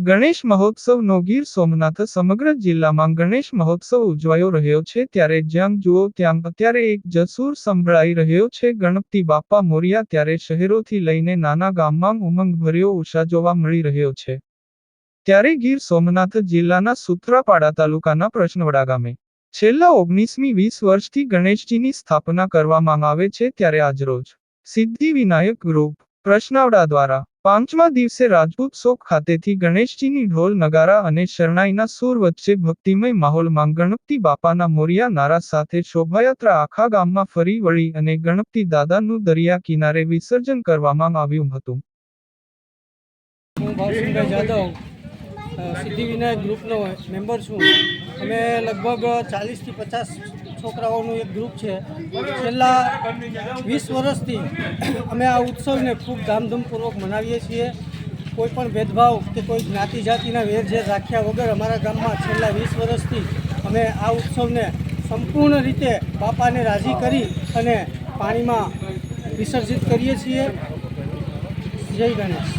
ગણેશ મહોત્સવનો ગીર સોમનાથ સમગ્ર જિલ્લામાં ગણેશ મહોત્સવ ઉજવાયો રહ્યો છે ત્યારે જ્યાં જુઓ ત્યાં અત્યારે એક જસૂર સંભળાઈ રહ્યો છે. ગણપતિ બાપા મોરિયા ત્યારે શહેરોથી લઈને નાના ગામમાં ઉમંગભર્યો ઉષા જોવા મળી રહ્યો છે. ત્યારે ગીર સોમનાથ જિલ્લાના સુત્રાપાડા તાલુકાના પ્રશ્નવડા ગામે. છેલ્લા ઓગણીસમી વીસ વર્ષથી ગણેશજીની સ્થાપના કરવામાં આવે છે ત્યારે આજરોજ સિદ્ધિ વિનાયક ગ્રુપ પ્રશ્નાવડા દ્વારા પાંચમા દિવસે રાજપૂત ચોક ખાતેથી ગણેશજીની ઢોલ, નગારા અને શરણાઈના સૂર વચ્ચે ભક્તિમય માહોલમાં ગણપતિ બાપાના મોરિયા નારા સાથે શોભાયાત્રા આખા ગામમાં ફરી વળી અને ગણપતિ દાદાનું દરિયા કિનારે વિસર્જન કરવામાં આવ્યું હતું. સિદ્ધિવિનાયક ગ્રુપનો મેમ્બર છું. અમે લગભગ ચાલીસથી પચાસ છોકરાઓનું એક ગ્રુપ છે. છેલ્લા વીસ વર્ષથી અમે આ ઉત્સવને ખૂબ ધામધૂમપૂર્વક મનાવીએ છીએ. કોઈ પણ ભેદભાવ કે કોઈ જ્ઞાતિ જાતિના વેરઝેર રાખ્યા વગર અમારા ગામમાં છેલ્લા વીસ વર્ષથી અમે આ ઉત્સવને સંપૂર્ણ રીતે બાપાને રાજી કરી અને પાણીમાં વિસર્જિત કરીએ છીએ. જય ગણેશ.